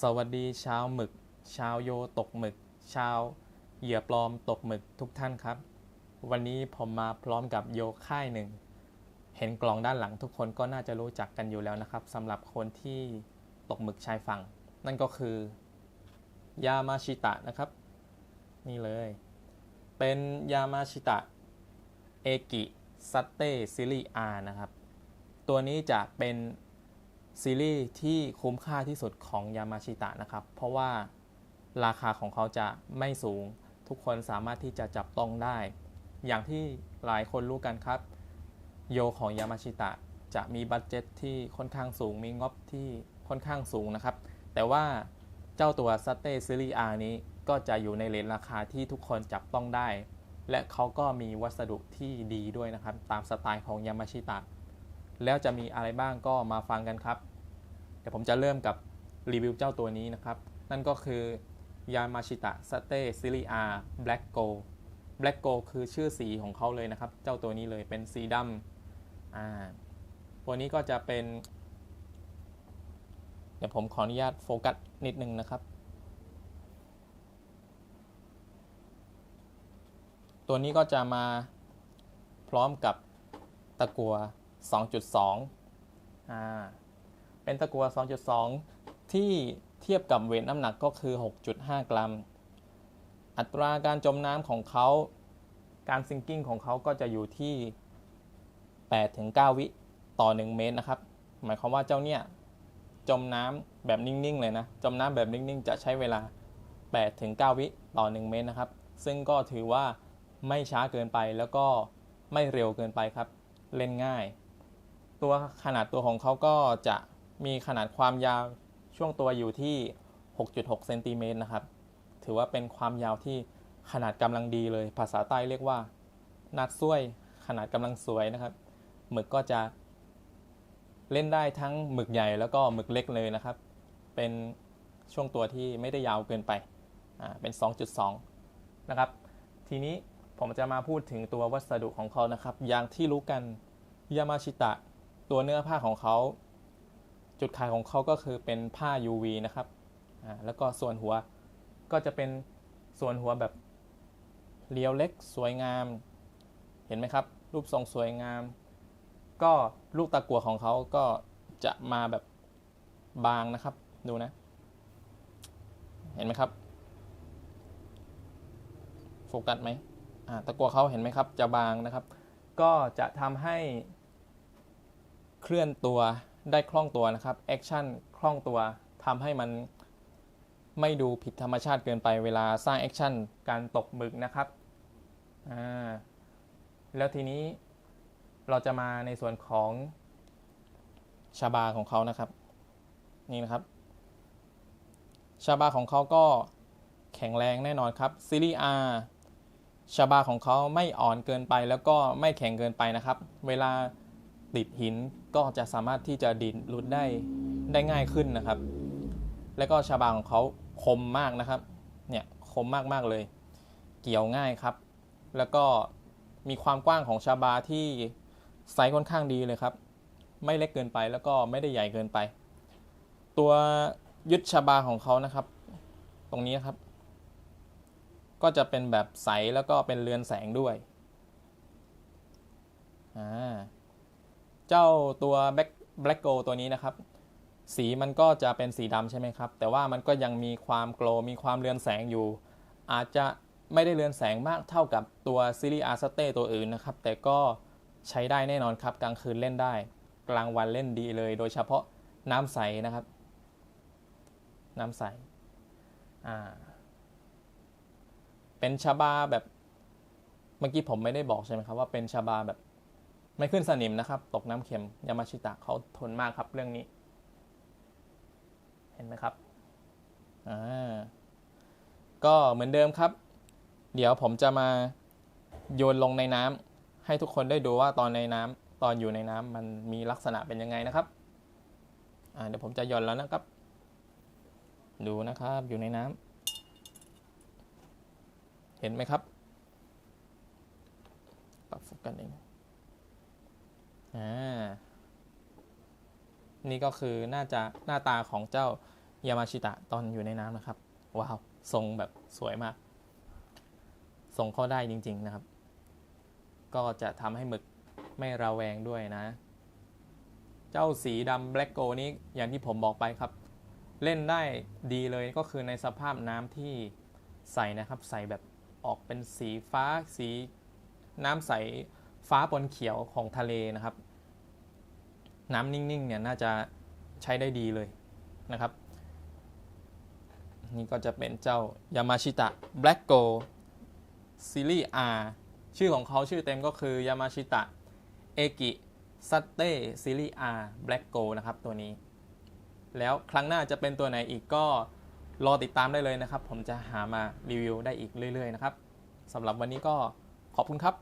สวัสดีชาวหมึก ชาวโยตกหมึก ชาวเหยื่อปลอมตกหมึกทุกท่านครับ วันนี้ผมมาพร้อมกับโยค่ายหนึ่ง เห็นกล่องด้านหลังทุกคนก็น่าจะรู้จักกันอยู่แล้วนะครับสำหรับคนที่ตกหมึกชายฝั่ง นั่นก็คือยามาชิตะนะครับ นี่เลย เป็นยามาชิตะเอกิซัตเต้ซิลีอานะครับ ตัวนี้จะเป็น ซีรีส์ที่คุ้มค่าที่สุดของยามาชิตะนะครับ เพราะว่าราคาของเขาจะไม่สูง ทุกคนสามารถที่จะจับต้องได้ อย่างที่หลายคนรู้กันครับ โยของยามาชิตะจะมีบัตเจ็ตที่ค่อนข้างสูง มีงบที่ค่อนข้างสูงนะครับ แต่ว่าเจ้าตัวซัตเต้ซีรีส์อานี้ก็จะอยู่ในเลนราคาที่ทุกคนจับต้องได้ และเขาก็มีวัสดุที่ดีด้วยนะครับ ตามสไตล์ของยามาชิตะ แล้วจะมีอะไรบ้างก็มาฟังกันครับ เดี๋ยวผมจะเริ่มกับรีวิวเจ้าตัวนี้นะครับ นั่นก็คือยามาชิตะสเตซิลิอาแบล็กโกแบล็กโกคือชื่อสีของเขาเลยนะครับ เจ้าตัวนี้เลยเป็นสีดำอ่าตัวนี้ก็จะเป็น เดี๋ยวผมขออนุญาตโฟกัสนิดนึงนะครับ ตัวนี้ก็จะมาพร้อมกับตะกัว 2.2อ่าเป็นตะกัว2.2 ที่เทียบกับเวทน้ำหนักก็คือ 6.5 กรัม อัตราการจมน้ำของเขาการซิงกิ้งของเขาก็จะอยู่ที่ 8-9 วิต่อ 1 เมตรนะครับ หมายความว่าเจ้าเนี่ยจมน้ำแบบนิ่ง ๆ เลยนะ จมน้ำแบบนิ่ง ๆ จะใช้เวลา 8-9 วิต่อ 1 เมตรนะครับ ซึ่งก็ถือว่าไม่ช้าเกินไปแล้วก็ไม่เร็วเกินไปครับ เล่นง่าย ตัวขนาดตัวของเขาก็จะมีขนาดความยาวช่วงตัวอยู่ที่ 6.6 เซนติเมตรนะครับ ถือว่าเป็นความยาวที่ขนาดกำลังดีเลย ภาษาใต้เรียกว่า นัดซ้วยขนาดกำลังสวยนะครับ หมึกก็จะเล่นได้ทั้งหมึกใหญ่แล้วก็หมึกเล็กเลยนะครับ เป็นช่วงตัวที่ไม่ได้ยาวเกินไป อ่า เป็น 2.2 นะครับ ทีนี้ผมจะมาพูดถึงตัววัสดุของเขานะครับ อย่างที่รู้กันยามาชิตะ ตัวเนื้อผ้าของเขา จุดขายของเขาก็คือเป็นผ้า UV นะครับอ่าแล้วก็ส่วนหัวก็จะเป็นส่วนหัวแบบเรียวเล็กสวยงาม เห็นไหมครับ รูปทรงสวยงาม ก็ลูกตะกัวของเขาก็จะมาแบบบางนะครับ ดูนะ เห็นไหมครับ โฟกัสไหมอ่าตะกัวเขาเห็นไหมครับ จะบางนะครับ ก็จะทำให้ เคลื่อนตัวได้คล่องตัวนะครับแอคชั่นคล่องตัวทำให้มันไม่ดูผิดธรรมชาติเกินไปเวลาสร้างแอคชั่นการตกหมึกนะครับอ่าแล้วทีนี้เราจะมาในส่วนของชาบาของเขานะครับ นี่นะครับ ชาบาของเขาก็แข็งแรงแน่นอนครับซีรีส์ R ชาบาของเขาไม่อ่อนเกินไปแล้วก็ไม่แข็งเกินไปนะครับ เวลา ติดหินก็จะสามารถที่จะดินหลุดได้ได้ง่ายขึ้นนะครับ แล้วก็ชาบาของเขาคมมากนะครับ เนี่ยคมมากมากเลย เกี่ยวง่ายครับ แล้วก็มีความกว้างของชาบาที่ไซส์ค่อนข้างดีเลยครับ ไม่เล็กเกินไปแล้วก็ไม่ได้ใหญ่เกินไป ตัวยึดชาบาของเขานะครับ ตรงนี้ครับ ก็จะเป็นแบบใสแล้วก็เป็นเรือนแสงด้วยอ่า เจ้าตัวแบล็กแบล็กโกตัวนี้นะครับ สีมันก็จะเป็นสีดำใช่ไหมครับ แต่ว่ามันก็ยังมีความโกลมีความเรือนแสงอยู่ อาจจะไม่ได้เรือนแสงมากเท่ากับตัวซีรีส์อาร์สเต้ตัวอื่นนะครับ แต่ก็ใช้ได้แน่นอนครับ กลางคืนเล่นได้ กลางวันเล่นดีเลย โดยเฉพาะน้ำใสนะครับ น้ำใสอ่าเป็นชาบาแบบเมื่อกี้ผมไม่ได้บอกใช่ไหมครับว่าเป็นชาบาแบบ ไม่ขึ้นสนิมนะครับ ตกน้ำเค็มยามาชิตะเขาทนมากครับเรื่องนี้ เห็นไหมครับอ่าก็เหมือนเดิมครับ เดี๋ยวผมจะมาโยนลงในน้ำให้ทุกคนได้ดูว่าตอนในน้ำตอนอยู่ในน้ำมันมีลักษณะเป็นยังไงนะครับอ่าเดี๋ยวผมจะโยนแล้วนะครับ ดูนะครับอยู่ในน้ำเห็นไหมครับปรับโฟกัสเอง อ่านี่ก็คือน่าจะหน้าตาของเจ้ายามาชิตะตอนอยู่ในน้ำนะครับ ว้าว ทรงแบบสวยมาก ทรงเข้าได้จริง ๆนะครับ ก็จะทำให้หมึกไม่ระแวงด้วยนะ เจ้าสีดำแบล็กโกนี้อย่างที่ผมบอกไปครับ เล่นได้ดีเลยก็คือในสภาพน้ำที่ใสนะครับ ใสแบบออกเป็นสีฟ้าสีน้ำใส ฟ้าปนเขียวของทะเลนะครับ น้ำนิ่งๆเนี่ยน่าจะใช้ได้ดีเลยนะครับ นี่ก็จะเป็นเจ้ายามาชิตะแบล็กโกซีรีส์ R ชื่อของเขาชื่อเต็มก็คือยามาชิตะเอกิซัตเต้ซีรีส์ R Black Go นะครับ ตัวนี้ แล้วครั้งหน้าจะเป็นตัวไหนอีกก็รอติดตามได้เลยนะครับ ผมจะหามารีวิวได้อีกเรื่อย ๆ นะครับสำหรับวันนี้ก็ขอบคุณครับ